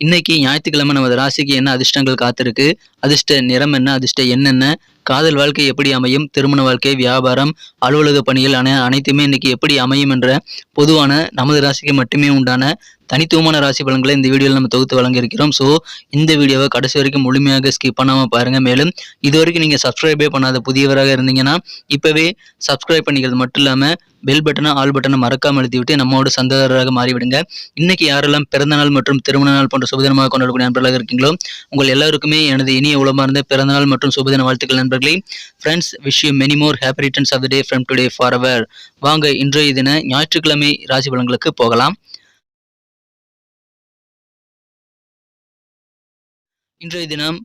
இன்னைக்கு ஞாயிற்றுக்கிழமை நமது ராசிக்கு என்ன அதிர்ஷ்டங்கள் காத்திருக்கு? அதிர்ஷ்ட நிறம் என்ன? அதிர்ஷ்ட என்னென்ன காதல் வாழ்க்கை எப்படி அமையும்? திருமண வாழ்க்கை வியாபாரம் அலுவலக பணிகள் அனை அனைத்துமே இன்னைக்கு எப்படி அமையும் என்ற பொதுவான நமது ராசிக்கு மட்டுமே உண்டான தனித்துவமான ராசி பலன்களை இந்த வீடியோவில் நம்ம தொகுத்து வழங்கியிருக்கிறோம். ஸோ இந்த வீடியோவை கடைசி வரைக்கும் முழுமையாக ஸ்கிப் பண்ணாமல் பாருங்கள் மேலும் இது வரைக்கும் நீங்கள் சப்ஸ்கிரைபே பண்ணாத புதியவராக இருந்தீங்கன்னா இப்போவே சப்ஸ்கிரைப் பண்ணிக்கிறது மட்டும் இல்லாமல் பெல் பட்டனை ஆல் பட்டனை மறக்காமல் அழுத்தி விட்டு நம்மோட சந்ததாரராக மாறிவிடுங்க. இன்னைக்கு யாரெல்லாம் பிறந்த நாள் மற்றும் திருமண நாள் போன்ற சுபதினமாக கொண்டாடக்கூடிய நண்பர்களாக இருக்கீங்களோ உங்கள் எல்லாருக்குமே எனது இனிய உளமார்ந்த பிறந்தநாள் மற்றும் சுபதின வாழ்த்துக்கள் நண்பர்களே. Friends wish you many more happy returns of the day from today for our வாங்க இன்றைய தின ஞாயிற்றுக்கிழமை ராசி பலன்களுக்கு போகலாம். இன்றைய தினம்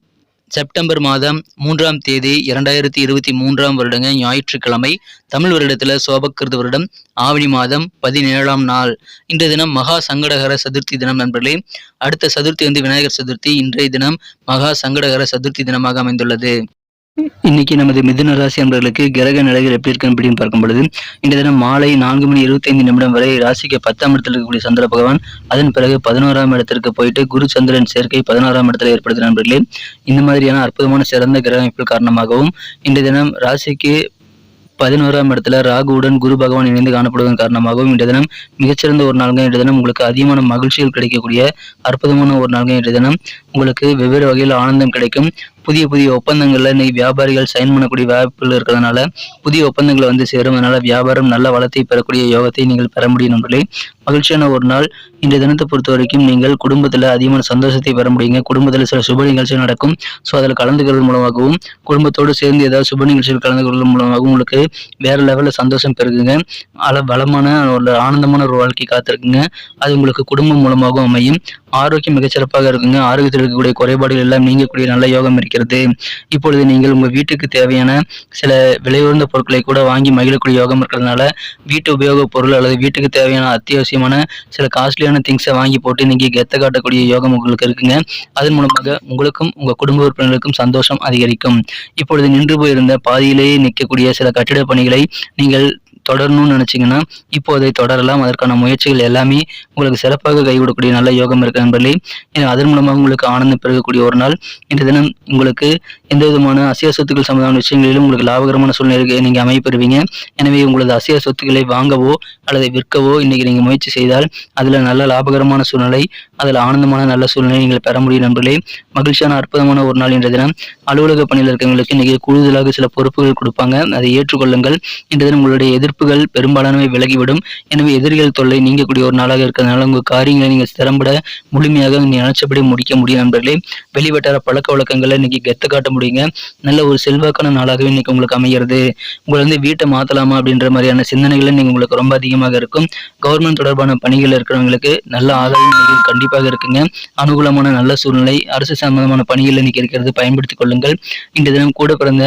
செப்டம்பர் மாதம் மூன்றாம் தேதி இரண்டாயிரத்தி இருபத்தி மூன்றாம் வருடங்க ஞாயிற்றுக்கிழமை தமிழ் வருடத்தில் சோபக்கிருத வருடம் ஆவணி மாதம் பதினேழாம் நாள். இன்றைய தினம் மகா சங்கடகர சதுர்த்தி தினம் நண்பர்களே. அடுத்த சதுர்த்தி வந்து விநாயகர் சதுர்த்தி. இன்றைய தினம் மகா சங்கடகர சதுர்த்தி தினமாக அமைந்துள்ளது. இன்னைக்கு நமது மிதுன ராசி அன்பர்களுக்கு கிரக நிலைகள் எப்படி இருக்கு அப்படின்னு பார்க்கும் பொழுது இந்த தினம் மாலை நான்கு மணி இருபத்தைந்து நிமிடம் வரை ராசிக்கு பத்தாம் இடத்தில் இருக்கக்கூடிய சந்திர பகவான் அதன் பிறகு பதினோராம் இடத்திற்கு போயிட்டு குரு சந்திரன் சேர்க்கை பதினோராம் இடத்துல ஏற்படுத்த நண்பர்களே இந்த மாதிரியான அற்புதமான சிறந்த கிரக அமைப்புகள் காரணமாகவும் இந்த தினம் ராசிக்கு பதினோராம் இடத்துல ராகுவுடன் குரு பகவான் இணைந்து காணப்படுவதன் காரணமாகவும் இன்றைய தினம் மிகச்சிறந்த ஒரு நாள்கள் இன்றைய தினம் உங்களுக்கு அதிகமான மகிழ்ச்சிகள் கிடைக்கக்கூடிய அற்புதமான ஒரு நாள்கள் இன்றைய தினம் உங்களுக்கு வெவ்வேறு வகையில் ஆனந்தம் கிடைக்கும். புதிய புதிய ஒப்பந்தங்களில் இன்னைக்கு வியாபாரிகள் சைன் பண்ணக்கூடிய வாய்ப்புகள் இருக்கிறதுனால புதிய ஒப்பந்தங்களை வந்து சேரும். அதனால வியாபாரம் நல்ல வளத்தை பெறக்கூடிய யோகத்தை நீங்கள் பெற முடியும் நண்பர்களே. மகிழ்ச்சியான ஒரு நாள். இந்த தினத்தை பொறுத்த வரைக்கும் நீங்கள் குடும்பத்தில் அதிகமான சந்தோஷத்தை பெற முடியுங்க. குடும்பத்தில் சில சுப நிகழ்ச்சிகள் நடக்கும். ஸோ அதில் கலந்துக்கிறது மூலமாகவும் குடும்பத்தோடு சேர்ந்து ஏதாவது சுப நிகழ்ச்சிகள் கலந்து மூலமாகவும் உங்களுக்கு வேற லெவலில் சந்தோஷம் பெருகுங்க. அள பலமான ஒரு ஆனந்தமான ஒரு வாழ்க்கை காத்திருக்குங்க. அது உங்களுக்கு குடும்பம் மூலமாகவும் அமையும். ஆரோக்கியம் மிகச்சிறப்பாக இருக்குங்க. ஆரோக்கியத்தில் இருக்கக்கூடிய குறைபாடுகள் எல்லாம் நீங்கக்கூடிய நல்ல யோகம் இருக்கிறது. இப்பொழுது நீங்கள் உங்கள் வீட்டுக்கு தேவையான சில விலையுயர்ந்த பொருட்களை கூட வாங்கி மகிழக்கூடிய யோகம் இருக்கிறதுனால வீட்டு உபயோகப் பொருள் அல்லது வீட்டுக்கு தேவையான அத்தியாவசியமான சில காஸ்ட்லியான திங்ஸை வாங்கி போட்டு நீங்கள் கெத்த காட்டக்கூடிய யோகம் உங்களுக்கு இருக்குங்க. அதன் மூலமாக உங்களுக்கும் உங்கள் குடும்ப உறுப்பினர்களுக்கும் சந்தோஷம் அதிகரிக்கும். இப்பொழுது நின்று போயிருந்த பாதியிலேயே நிற்கக்கூடிய சில கட்டிட பணிகளை நீங்கள் தொடரணும்னு நினச்சிங்கன்னா இப்போ அதை தொடரலாம். அதற்கான முயற்சிகள் எல்லாமே உங்களுக்கு சிறப்பாக கைவிடக்கூடிய நல்ல யோகம் இருக்க நண்பர்களே. அதன் மூலமாக உங்களுக்கு ஆனந்தம் பெருகக்கூடிய ஒரு நாள். இந்த தினம் உங்களுக்கு எந்த விதமான அசிய சொத்துக்கள் சம்பந்தமான விஷயங்களிலும் உங்களுக்கு லாபகரமான சூழ்நிலைக்கு நீங்கள் அமைப்பெறுவீங்க எனவே உங்களது அசிய சொத்துக்களை வாங்கவோ அல்லது விற்கவோ இன்னைக்கு நீங்கள் முயற்சி செய்தால் அதில் நல்ல லாபகரமான சூழ்நிலை அதில் ஆனந்தமான நல்ல சூழ்நிலை நீங்கள் பெற முடியும் நண்பர்களே. மகிழ்ச்சியான அற்புதமான ஒரு நாள் என்ற தினம். அலுவலக பணியில் இருக்கவங்களுக்கு இன்னைக்கு கூடுதலாக சில பொறுப்புகள் கொடுப்பாங்க. அதை ஏற்றுக்கொள்ளுங்கள். இன்றைய தினம் உங்களுடைய எதிர்ப்புகள் பெரும்பாலானவை விலகிவிடும். எனவே எதிரிகள் தொல்லை நீங்கக்கூடிய ஒரு நாளாக இருக்கிறதுனால உங்கள் காரியங்களை நீங்கள் திறம்பட முழுமையாக நினைச்சபடி முடிக்க முடியும் நண்பர்களே. வெளிவட்டார பழக்க வழக்கங்களை இன்னைக்கு கெத்த காட்ட முடியுங்க. நல்ல ஒரு செல்வாக்கான நாளாகவே இன்னைக்கு உங்களுக்கு அமைகிறது உங்களை வந்து வீட்டை மாத்தலாமா அப்படின்ற மாதிரியான சிந்தனைகள் நீங்க உங்களுக்கு ரொம்ப அதிகமாக இருக்கும். கவர்மெண்ட் தொடர்பான பணிகள் இருக்கிறவங்களுக்கு நல்ல ஆதாயம் கண்டிப்பாக இருக்குங்க. அனுகூலமான நல்ல சூழ்நிலை அரசு சம்பந்தமான பணிகள் இன்னைக்கு இருக்கிறது பயன்படுத்திக் கொள்ளுங்கள். இன்றைய தினம் கூட பிறந்த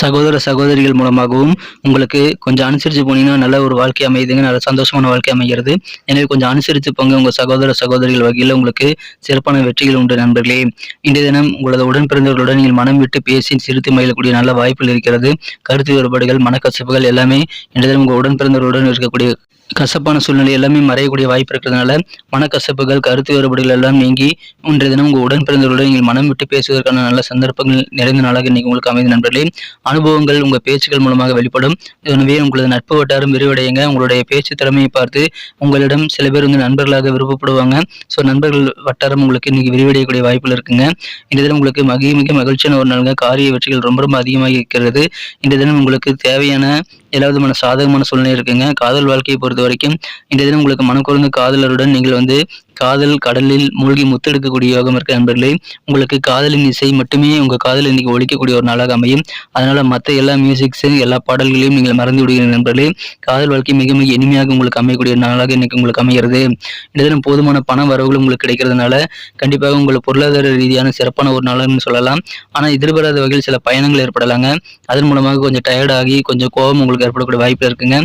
சகோதர சகோதரிகள் மூலமாகவும் உங்களுக்கு கொஞ்சம் அனுசரித்து போனீங்கன்னா நல்ல ஒரு வாழ்க்கை அமையுதுங்க. நல்ல சந்தோஷமான வாழ்க்கை அமைகிறது. எனவே கொஞ்சம் அனுசரித்து போங்க. உங்க சகோதர சகோதரிகள் வகையில் உங்களுக்கு சிறப்பான வெற்றிகள் உண்டு நண்பர்களே. இன்றைய தினம் உங்களது உடன்பிறந்தவர்களுடன் நீங்கள் மனம் விட்டு பேசி சிரித்து மகிழக்கூடிய நல்ல வாய்ப்புகள் இருக்கிறது. கருத்து வேறுபாடுகள் மனக்கசப்புகள் எல்லாமே இன்றைய தினம் உங்கள் உடன்பிறந்தவர்களுடன் இருக்கக்கூடிய கசப்பான சூழ்நிலை எல்லாமே மறையக்கூடிய வாய்ப்பு இருக்கிறதுனால மனக்கசப்புகள் கருத்து வேறுபாடுகள் எல்லாம் நீங்கி இன்றைய தினம் உங்கள் உடன் பிறந்தவர்களுடன் நீங்கள் மனம் விட்டு பேசுவதற்கான நல்ல சந்தர்ப்பங்கள் நிறைந்த நாளாக இன்னைக்கு உங்களுக்கு அமைந்த நண்பர்களே. அனுபவங்கள் உங்கள் பேச்சுக்கள் மூலமாக வெளிப்படும். எனவே உங்களது நட்பு வட்டாரம் விரிவடையுங்க. உங்களுடைய பேச்சு திறமையை பார்த்து உங்களிடம் சில பேர் வந்து நண்பர்களாக விருப்பப்படுவாங்க. ஸோ நண்பர்கள் வட்டாரம் உங்களுக்கு இன்னைக்கு விரிவடையக்கூடிய வாய்ப்புகள் இருக்குங்க. இந்த தினம் உங்களுக்கு மகி மிக மகிழ்ச்சியான ஒரு நாளுங்க. காரிய வெற்றிகள் ரொம்ப ரொம்ப அதிகமாக இருக்கிறது. இந்த தினம் உங்களுக்கு தேவையான எல்லா விதமான சாதகமான சூழ்நிலை இருக்குங்க. காதல் வாழ்க்கையை பொறுத்த வரைக்கும் இந்த தினம் உங்களுக்கு மனக்குறந்த காதலருடன் நீங்கள் வந்து காதல் கடலில் மூழ்கி முத்தெடுக்கக்கூடிய யோகம் இருக்க நண்பர்களே. உங்களுக்கு காதலின் இசை மட்டுமே உங்கள் காதல் இன்னைக்கு ஒழிக்கக்கூடிய ஒரு நாளாக அமையும். அதனால மற்ற எல்லா மியூசிக்ஸு எல்லா பாடல்களையும் நீங்கள் மறந்து விடுகிற நண்பர்களே. காதல் வாழ்க்கை மிக மிக இனிமையாக உங்களுக்கு அமையக்கூடிய நாளாக இன்னைக்கு உங்களுக்கு அமைகிறது. இந்த தினம் போதுமான பண வரவுகள் உங்களுக்கு கிடைக்கிறதுனால கண்டிப்பாக உங்களுக்கு பொருளாதார ரீதியான சிறப்பான ஒரு நாளாக சொல்லலாம். ஆனால் எதிர்பாராத வகையில் சில பயணங்கள் ஏற்படலாங்க. அதன் மூலமாக கொஞ்சம் டயர்டாகி கொஞ்சம் கோபம் உங்களுக்கு ஏற்படக்கூடிய வாய்ப்பு இருக்குங்க.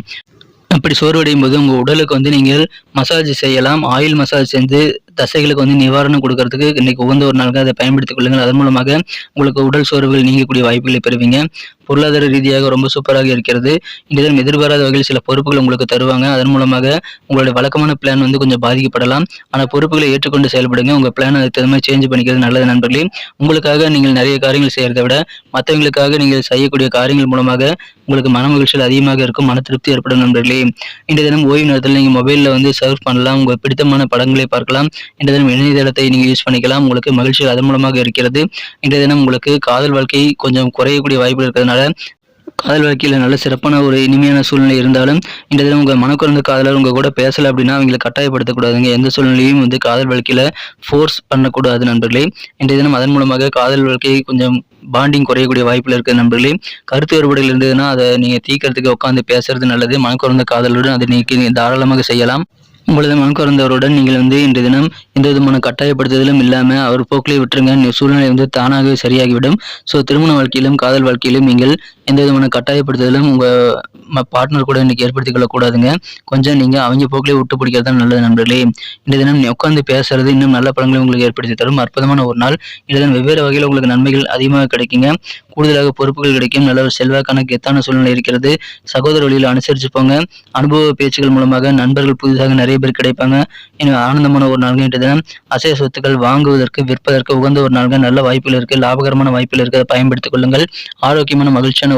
அப்படி சோர்வடையும் போது உங்கள் உடலுக்கு வந்து நீங்கள் மசாஜ் செய்யலாம் ஆயில் மசாஜ் செஞ்சு தசைகளுக்கு வந்து நிவாரணம் கொடுக்கறதுக்கு இன்னைக்கு உகந்த ஒரு நாளுக்கு அதை பயன்படுத்திக் கொள்ளுங்கள். அதன் மூலமாக உங்களுக்கு உடல் சோர்வுகள் நீங்கக்கூடிய வாய்ப்புகளை பெறுவீங்க. பொருளாதார ரீதியாக ரொம்ப சூப்பராக இருக்கிறது. இந்த தினம் எதிர்பாராத வகையில் சில பொறுப்புகள் உங்களுக்கு தருவாங்க. அதன் மூலமாக உங்களுடைய வழக்கமான பிளான் வந்து கொஞ்சம் பாதிக்கப்படலாம். ஆனால் பொறுப்புகளை ஏற்றுக்கொண்டு செயல்படுங்க. உங்கள் பிளான் அதுக்கு தகுந்த மாதிரி சேஞ்ச் பண்ணிக்கிறது நல்லது நண்பர்களே. உங்களுக்காக நீங்கள் நிறைய காரியங்கள் செய்கிறத விட மற்றவங்களுக்காக நீங்கள் செய்யக்கூடிய காரியங்கள் மூலமாக உங்களுக்கு மன மகிழ்ச்சியில் அதிகமாக இருக்கும். மன திருப்தி ஏற்படும் நண்பர்களே. இன்றைய தினம் ஓய்வு நேரத்தில் நீங்கள் மொபைலில் வந்து சர்வ் பண்ணலாம். உங்கள் பிடித்தமான படங்களை பார்க்கலாம். இன்றைய தினம் இணையதளத்தை நீங்கள் யூஸ் பண்ணிக்கலாம். உங்களுக்கு மகிழ்ச்சி அதன் மூலமாக இருக்கிறது. இன்றைய தினம் உங்களுக்கு காதல் வாழ்க்கை கொஞ்சம் குறையக்கூடிய வாய்ப்பு இருக்கிறதுனால காதல் வாழ்க்கையில் நல்ல சிறப்பான ஒரு இனிமையான சூழ்நிலை இருந்தாலும் இந்த தினம் உங்கள் மனக்குறந்த காதலர் உங்கள் கூட பேசலை அப்படின்னா அவங்களை கட்டாயப்படுத்தக்கூடாதுங்க. எந்த சூழ்நிலையும் வந்து காதல் வாழ்க்கையில் ஃபோர்ஸ் பண்ணக்கூடாது நண்பர்களே. இன்றைய தினம் அதன் மூலமாக காதல் வாழ்க்கை கொஞ்சம் பாண்டிங் குறையக்கூடிய வாய்ப்பில் இருக்குது நண்பர்களே. கருத்து வேறுபாடுகள் இருந்ததுன்னா அதை நீங்கள் தீக்கிறதுக்கு உட்காந்து பேசுறது நல்லது. மனக்குறந்த காதலுடன் அதை நீக்கி தாராளமாக செய்யலாம். உங்களது மனக்குறந்தவருடன் நீங்கள் வந்து இன்றைய தினம் எந்த விதமான கட்டாயப்படுத்துதலும் இல்லாமல் அவர் போக்கிலே விட்டுருங்க சூழ்நிலை வந்து தானாகவே சரியாகிவிடும். ஸோ திருமண வாழ்க்கையிலும் காதல் வாழ்க்கையிலும் நீங்கள் எந்த விதமான கட்டாயப்படுத்துதலும் உங்கள் பார்ட்னர் கூட இன்னைக்கு ஏற்படுத்திக் கொள்ளக்கூடாதுங்க. கொஞ்சம் நீங்கள் அவங்க போக்கிலே விட்டு பிடிக்கிறது தான் நல்லது நண்பர்களே. இந்த தினம் உட்காந்து பேசுறது இன்னும் நல்ல பலன்களை உங்களுக்கு ஏற்படுத்தி தரும். அற்புதமான ஒரு நாள். இந்த தினம் வெவ்வேறு வகையில் உங்களுக்கு நன்மைகள் அதிகமாக கிடைக்குங்க. கூடுதலாக பொறுப்புகள் கிடைக்கும். நல்ல ஒரு செல்வாக்கான கெத்தான சூழ்நிலை இருக்கிறது. சகோதர வழியில் அனுசரிச்சு போங்க. அனுபவ பேச்சுகள் மூலமாக நண்பர்கள் புதிதாக நிறைய பேர் கிடைப்பாங்க. எனவே ஆனந்தமான ஒரு நாள்கள் இன்றைய தினம். அசைய சொத்துக்கள் வாங்குவதற்கு விற்பதற்கு உகந்த ஒரு நாள்கள் நல்ல வாய்ப்புகள் இருக்கு. லாபகரமான வாய்ப்புகள் இருக்குது பயன்படுத்திக் கொள்ளுங்கள். ஆரோக்கியமான மகிழ்ச்சியான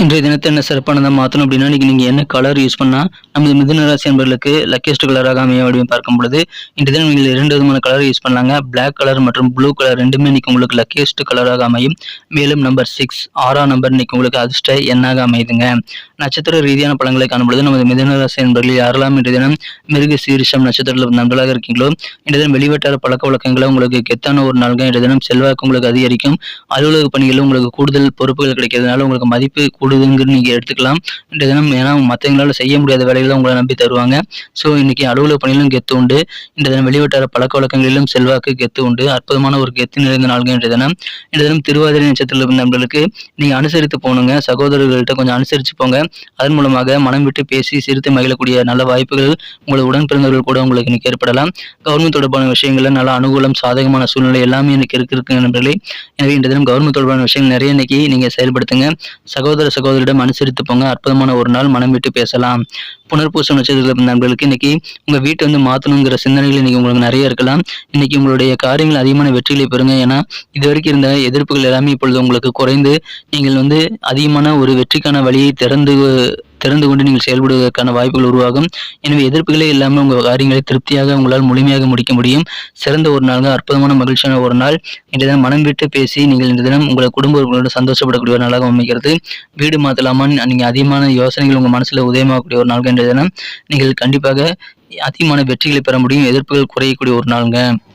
இன்றைய தினத்தை என்ன சிறப்பானதாக மாற்றணும் அப்படின்னா இன்னைக்கு நீங்கள் என்ன கலர் யூஸ் பண்ணால் நமது மிதுன ராசி என்பவர்களுக்கு லக்கியஸ்ட் கலராக அமைய அப்படின்னு பார்க்கும் பொழுது இன்றைய தினம் நீங்கள் இரண்டு விதமான கலர் யூஸ் பண்ணலாங்க. பிளாக் கலர் மற்றும் ப்ளூ கலர் ரெண்டுமே இன்னைக்கு உங்களுக்கு லக்கியஸ்ட் கலராக அமையும். மேலும் நம்பர் சிக்ஸ் ஆறாம் நம்பர் இன்னைக்கு உங்களுக்கு அதிர்ஷ்ட எண்ணாக அமையுதுங்க. நட்சத்திர ரீதியான பலன்களை காணும்பொழுது நமது மிதுன ராசி என்பவர்கள் யாரெல்லாம் இன்றைய தினம் மிருக சீரிஷம் நட்சத்திரத்தில் நண்பர்களாக இருக்கீங்களோ இன்றைய தினம் வெளிவட்டார பழக்க வழக்கங்களை உங்களுக்கு கெத்தான ஒரு நாள்கள் இன்றைய தினம் செல்வாக்கு உங்களுக்கு அதிகரிக்கும். அலுவலக பணிகளில் உங்களுக்கு கூடுதல் பொறுப்புகள் கிடைக்கிறதுனால உங்களுக்கு மதிப்பு கூடுதுங்கிறது நீங்கள் எடுத்துக்கலாம். தினம் ஏன்னா மற்றவங்களால செய்ய முடியாத வேலைகளை உங்களை நம்பி தருவாங்க. ஸோ இன்னைக்கு அலுவலக பணியிலும் கெத்து உண்டு. இன்றைய தினம் வெளிவட்டார பழக்க வழக்கங்களிலும் செல்வாக்கு கெத்து உண்டு. அற்புதமான ஒரு கெத்து நிறைந்த நாள்கள் இன்றைய தினம். இன்றைய தினம் திருவாதிரை நட்சத்திரத்தில் நண்பர்களுக்கு நீங்கள் அனுசரித்து போகணுங்க சகோதரர்கள்ட்ட கொஞ்சம் அனுசரித்து போங்க. அதன் மூலமாக மனம் விட்டு பேசி சிரித்து மகிழக்கூடிய நல்ல வாய்ப்புகள் உங்களது உடன் பிறந்தவர்கள் கூட உங்களுக்கு இன்னைக்கு ஏற்படலாம். கவர்மெண்ட் தொடர்பான விஷயங்களில் நல்ல அனுகூலம் சாதகமான சூழ்நிலை எல்லாமே எனக்கு இருக்கு இருக்கு நண்பர்களே. எனவே இன்றைய தினம் கவர்மெண்ட் தொடர்பான விஷயங்கள் நிறைய இன்னைக்கு நீங்க செயல்படுத்துங்க. சகோதர சகோதரிடம் அனுசரித்து போங்க. அற்புதமான ஒரு நாள் மனம் விட்டு பேசலாம். புனர்பூசம் நட்சத்திரத்தில் நண்பர்களுக்கு இன்னைக்கு உங்க வீட்டை வந்து மாற்றணுங்கிற சிந்தனைகள் இன்னைக்கு உங்களுக்கு நிறைய இருக்கலாம். இன்னைக்கு உங்களுடைய காரியங்கள் அதிகமான வெற்றிகளை பெறுங்க. ஏன்னா இது வரைக்கும் இருந்த எதிர்ப்புகள் எல்லாமே இப்பொழுது உங்களுக்கு குறைந்து நீங்கள் வந்து அதிகமான ஒரு வெற்றிக்கான வழியை திறந்து திறந்து கொண்டு நீங்கள் செயல்படுவதற்கான வாய்ப்புகள் உருவாகும். எனவே எதிர்ப்புகளே இல்லாமல் உங்கள் காரியங்களை திருப்தியாக உங்களால் முழுமையாக முடிக்க முடியும். சிறந்த ஒரு நாள் அற்புதமான மகிழ்ச்சியான ஒரு நாள். இன்றைய தினம் மனம் விட்டு பேசி நீங்கள் இந்த தினம் உங்களை குடும்ப உறுப்பினரோடு சந்தோஷப்படக்கூடிய ஒரு நாளாக அமைகிறது. வீடு மாற்றலாமான்னு நீங்கள் அதிகமான யோசனைகள் உங்கள் மனசில் உதயமாகக்கூடிய ஒரு நாள் இன்றைய தினம். நீங்கள் கண்டிப்பாக அதிகமான வெற்றிகளை பெற முடியும். எதிர்ப்புகள் குறையக்கூடிய ஒரு நாளுங்க.